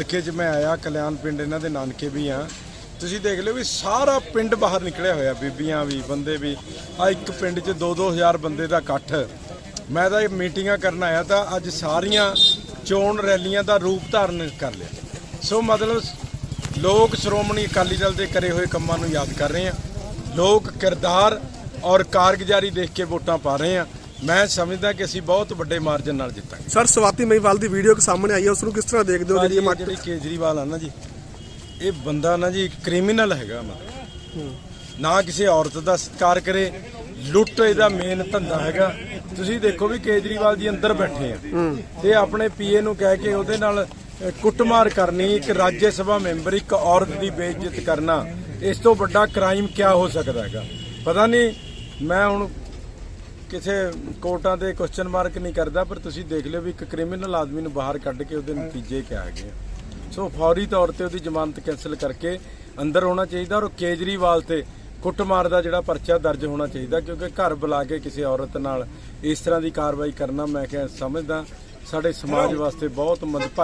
ਹਲਕੇ 'ਚ ਮੈਂ ਆਇਆ, ਕਲਿਆਣ ਪਿੰਡ, ਇਹਨਾਂ ਦੇ ਨਾਨਕੇ ਵੀ ਆ। ਤੁਸੀਂ ਦੇਖ ਲਿਓ ਵੀ ਸਾਰਾ ਪਿੰਡ ਬਾਹਰ ਨਿਕਲਿਆ ਹੋਇਆ, ਬੀਬੀਆਂ ਵੀ, ਬੰਦੇ ਵੀ। ਆ ਇੱਕ ਪਿੰਡ 'ਚ 2-2000 ਬੰਦੇ ਦਾ ਇਕੱਠ। ਮੈਂ ਤਾਂ ਇਹ ਮੀਟਿੰਗਾਂ ਕਰਨ ਆਇਆ ਤਾਂ ਅੱਜ ਸਾਰੀਆਂ ਚੋਣ ਰੈਲੀਆਂ ਦਾ ਰੂਪ ਧਾਰਨ ਕਰ ਲਿਆ। ਸੋ ਮਤਲਬ ਲੋਕ ਸ਼੍ਰੋਮਣੀ ਅਕਾਲੀ ਦਲ ਦੇ ਕਰੇ ਹੋਏ ਕੰਮਾਂ ਨੂੰ ਯਾਦ ਕਰ ਰਹੇ ਆ। ਲੋਕ ਕਿਰਦਾਰ ਔਰ ਕਾਰਗੁਜ਼ਾਰੀ ਦੇਖ ਕੇ ਵੋਟਾਂ ਪਾ ਰਹੇ ਆ। ਮੈਂ ਸਮਝਦਾ ਕਿ ਅਸੀਂ ਬਹੁਤ ਵੱਡੇ ਮਾਰਜਨ ਨਾਲ ਜਿੱਤਾਂਗੇ। ਸਰ ਸਵਾਤੀ ਮਹੀਵਾਲ ਦੀ ਵੀਡੀਓ ਕਿ ਸਾਹਮਣੇ ਆਈ ਹੈ ਉਸ ਨੂੰ ਕਿਸ ਤਰ੍ਹਾਂ ਦੇਖਦੇ ਹੋ? ਜਿਹੜੀ ਮੱਟ ਜਿਹੜੀ ਕੇਜਰੀਵਾਲ ਆ ਨਾ ਜੀ ਇਹ ਬੰਦਾ ਨਾ ਜੀ ਕ੍ਰਿਮੀਨਲ ਹੈਗਾ ਮਤਲਬ। ਨਾ ਕਿਸੇ ਔਰਤ ਦਾ ਸਤਿਕਾਰ ਕਰੇ ਲੁੱਟ ਇਹਦਾ ਮੇਨ ਧੰਦਾ ਹੈਗਾ। ਤੁਸੀਂ ਦੇਖੋ ਵੀ ਕੇਜਰੀਵਾਲ ਜੀ ਅੰਦਰ ਬੈਠੇ ਆ। ਤੇ ਆਪਣੇ ਪੀਏ ਨੂੰ ਕਹਿ ਕੇ ਉਹਦੇ ਨਾਲ ਕੁੱਟਮਾਰ ਕਰਨੀ ਇੱਕ ਰਾਜ ਸਭਾ ਮੈਂਬਰ ਇੱਕ ਔਰਤ ਦੀ ਬੇਇੱਜ਼ਤ ਕਰਨਾ ਇਸ ਤੋਂ ਵੱਡਾ ਕ੍ਰਾਈਮ ਕੀ ਹੋ ਸਕਦਾ ਹੈਗਾ? ਪਤਾ ਨਹੀਂ ਮੈਂ ਹੁਣ ਕਿਸੇ ਕੋਰਟਾਂ ਤੇ ਕੁਐਸਚਨ ਮਾਰਕ ਨਹੀਂ ਕਰਦਾ, ਪਰ ਤੁਸੀਂ ਦੇਖ ਲਿਓ ਵੀ ਇੱਕ ਕ੍ਰਿਮੀਨਲ ਆਦਮੀ ਨੂੰ ਬਾਹਰ ਕੱਢ ਕੇ ਉਹਦੇ ਨਤੀਜੇ ਕਿਆ ਹੈਗੇ ਆ। ਸੋ ਫੌਰੀ ਤੌਰ ਤੇ ਉਹਦੀ ਜ਼ਮਾਨਤ ਕੈਂਸਲ ਕਰਕੇ ਅੰਦਰ ਹੋਣਾ ਚਾਹੀਦਾ ਔਰ ਕੇਜਰੀਵਾਲ ਤੇ ਕੁੱਟਮਾਰ ਦਾ ਜਿਹੜਾ ਪਰਚਾ ਦਰਜ ਹੋਣਾ ਚਾਹੀਦਾ, ਕਿਉਂਕਿ ਘਰ ਬੁਲਾ ਕੇ ਕਿਸੇ ਔਰਤ ਨਾਲ ਇਸ ਤਰ੍ਹਾਂ ਦੀ ਕਾਰਵਾਈ ਕਰਨਾ ਮੈਂ ਕਿਹਾ ਸਮਝਦਾ ਸਾਡੇ ਸਮਾਜ ਵਾਸਤੇ ਬਹੁਤ ਮੰਦਭਾਗੀ